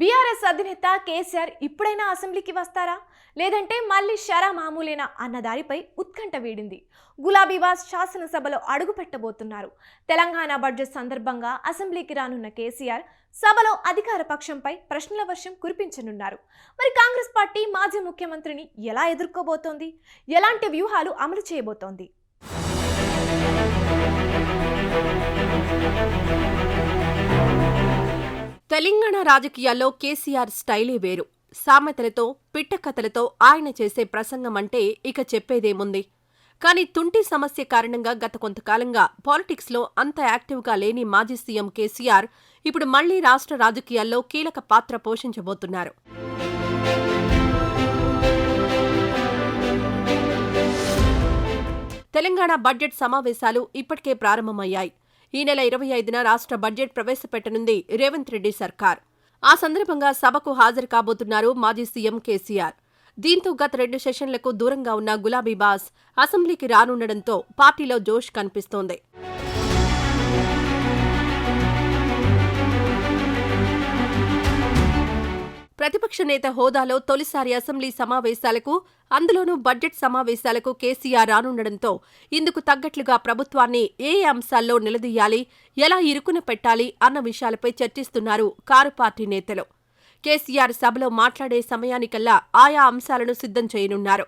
BRS అధినేత కేసీఆర్ ఇప్పుడైనా అసెంబ్లీకి వస్తారా? లేదంటే మళ్ళీ షరా మామూలేనా అన్న దారిపై ఉత్కంఠ వీడింది. గులాబీబాస్ శాసనసభలో అడుగు పెట్టబోతున్నారు తెలంగాణ బడ్జెట్ సందర్భంగా అసెంబ్లీకి రానున్న కేసీఆర్ సభలో అధికార పక్షంపై ప్రశ్నల వర్షం కురిపించనున్నారు. మరి కాంగ్రెస్ పార్టీ మాజీ ముఖ్యమంత్రిని ఎలా ఎదుర్కోబోతోంది? ఎలాంటి వ్యూహాలు అమలు చేయబోతోంది? తెలంగాణ రాజకీయాల్లో కేసీఆర్ స్టైలే వేరు. సామెతలతో పిట్టకథలతో ఆయన చేసే ప్రసంగం అంటే ఇక చెప్పేదేముంది? కానీ తుంటి సమస్య కారణంగా గత కొంతకాలంగా పాలిటిక్స్లో అంత యాక్టివ్గా లేని మాజీ సీఎం కేసీఆర్ ఇప్పుడు మళ్ళీ రాష్ట్ర రాజకీయాల్లో కీలక పాత్ర పోషించబోతున్నారు. తెలంగాణ బడ్జెట్ సమావేశాలు ఇప్పటికే ప్రారంభమయ్యాయి. ఈ నెల ఇరవై ఐదున రాష్ట్ర బడ్జెట్ ప్రవేశపెట్టనుంది రేవంత్ రెడ్డి సర్కార్. ఆ సందర్భంగా సభకు హాజరు కాబోతున్నారు మాజీ సీఎం కేసీఆర్. దీంతో గత రెండు సెషన్లకు దూరంగా ఉన్న గులాబీ బాస్ అసెంబ్లీకి రానుండడంతో పార్టీలో జోష్ కనిపిస్తోంది. ప్రతిపక్ష నేత హోదాలో తొలిసారి అసెంబ్లీ సమావేశాలకు అందులోనూ బడ్జెట్ సమావేశాలకు కేసీఆర్ రానుండడంతో ఇందుకు తగ్గట్లుగా ప్రభుత్వాన్ని ఏ అంశాల్లో నిలదీయాలి ఎలా ఇరుకున పెట్టాలి అన్న విషయాలపై చర్చిస్తున్నారు కారు పార్టీ నేతలు. కేసీఆర్ సభలో మాట్లాడే సమయానికల్లా ఆయా అంశాలను సిద్ధం చేయనున్నారు.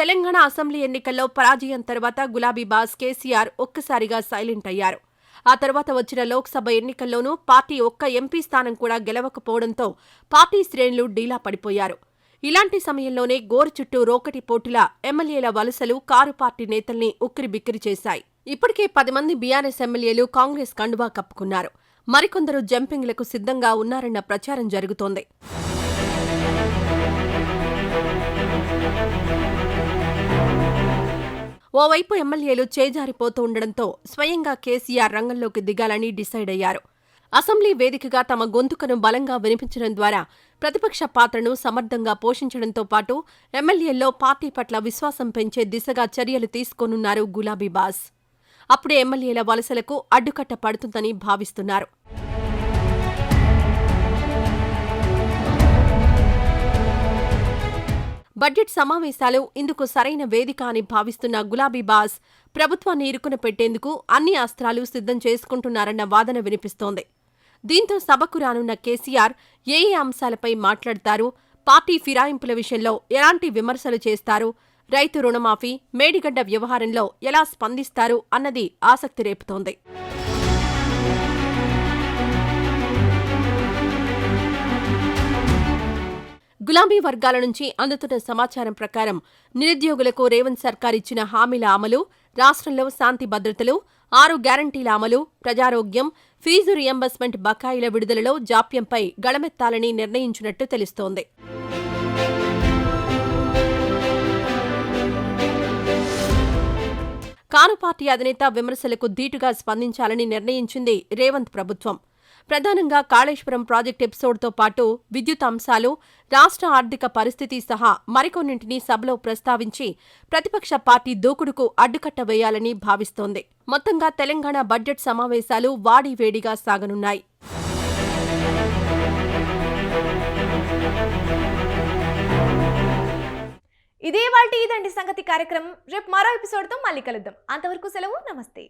తెలంగాణ అసెంబ్లీ ఎన్నికల్లో పరాజయం తర్వాత గులాబీ బాస్ కేసీఆర్ ఒక్కసారిగా సైలెంట్ అయ్యారు. ఆ తర్వాత వచ్చిన లోక్సభ ఎన్నికల్లోనూ పార్టీ ఒక్క ఎంపీ స్థానం కూడా గెలవకపోవడంతో పార్టీ శ్రేణులు డీలా పడిపోయారు. ఇలాంటి సమయంలోనే గోరు చుట్టూ రోకటి పోటీల ఎమ్మెల్యేల వలసలు కారు పార్టీ నేతల్ని ఉక్కిరిబిక్కిరి చేశాయి. ఇప్పటికే పది మంది బీఆర్ఎస్ ఎమ్మెల్యేలు కాంగ్రెస్ కండువా కప్పుకున్నారు. మరికొందరు జంపింగ్లకు సిద్ధంగా ఉన్నారన్న ప్రచారం జరుగుతోంది. ఓవైపు ఎమ్మెల్యేలు చేజారిపోతూ ఉండడంతో స్వయంగా కేసీఆర్ రంగంలోకి దిగాలని డిసైడ్ అయ్యారు. అసెంబ్లీ వేదికగా తమ గొంతుకను బలంగా వినిపించడం ద్వారా ప్రతిపక్ష పాత్రను సమర్థంగా పోషించడంతో పాటు ఎమ్మెల్యేల్లో పార్టీ పట్ల విశ్వాసం పెంచే దిశగా చర్యలు తీసుకోనున్నారు గులాబీ బాస్. అప్పుడే ఎమ్మెల్యేల వలసలకు అడ్డుకట్ట పడుతుందని భావిస్తున్నారు. బడ్జెట్ సమావేశాలు ఇందుకు సరైన వేదిక అని భావిస్తున్న గులాబీ బాస్ ప్రభుత్వాన్ని ఇరుకున పెట్టేందుకు అన్ని అస్త్రాలు సిద్ధం చేసుకుంటున్నారన్న వాదన వినిపిస్తోంది. దీంతో సభకు రానున్న కేసీఆర్ ఏ ఏ అంశాలపై మాట్లాడతారు పార్టీ ఫిరాయింపుల విషయంలో ఎలాంటి విమర్శలు చేస్తారు రైతు రుణమాఫీ మేడిగడ్డ వ్యవహారంలో ఎలా స్పందిస్తారు అన్నది ఆసక్తి రేపుతోంది. గులాబీ వర్గాల నుంచి అందుతున్న సమాచారం ప్రకారం నిరుద్యోగులకు రేవంత్ సర్కార్ ఇచ్చిన హామీల అమలు రాష్ట్రంలో శాంతి భద్రతలు ఆరు గ్యారంటీల అమలు ప్రజారోగ్యం ఫీజు రియంబర్స్మెంట్ బకాయిల విడుదలలో జాప్యంపై గళమెత్తాలని నిర్ణయించినట్టు తెలుస్తోంది. కారు పార్టీ అధినేత విమర్శలకు ధీటుగా స్పందించాలని నిర్ణయించింది రేవంత్ ప్రభుత్వం. ప్రధానంగా కాళేశ్వరం ప్రాజెక్టు ఎపిసోడ్తో పాటు విద్యుత్ అంశాలు రాష్ట్ర ఆర్థిక పరిస్థితి సహా మరికొన్నింటిని సభలో ప్రస్తావించి ప్రతిపక్ష పార్టీ దూకుడుకు అడ్డుకట్ట వేయాలని భావిస్తోంది. మొత్తంగా తెలంగాణ బడ్జెట్ సమావేశాలు వాడివేడిగా సాగనున్నాయి. ఇదే వాళ్ళ ఇదండి సంగతి కార్యక్రమం. రేపు మరో ఎపిసోడ్తో మళ్ళీ కలుద్దాం. అంతవరకు సెలవు నమస్తే.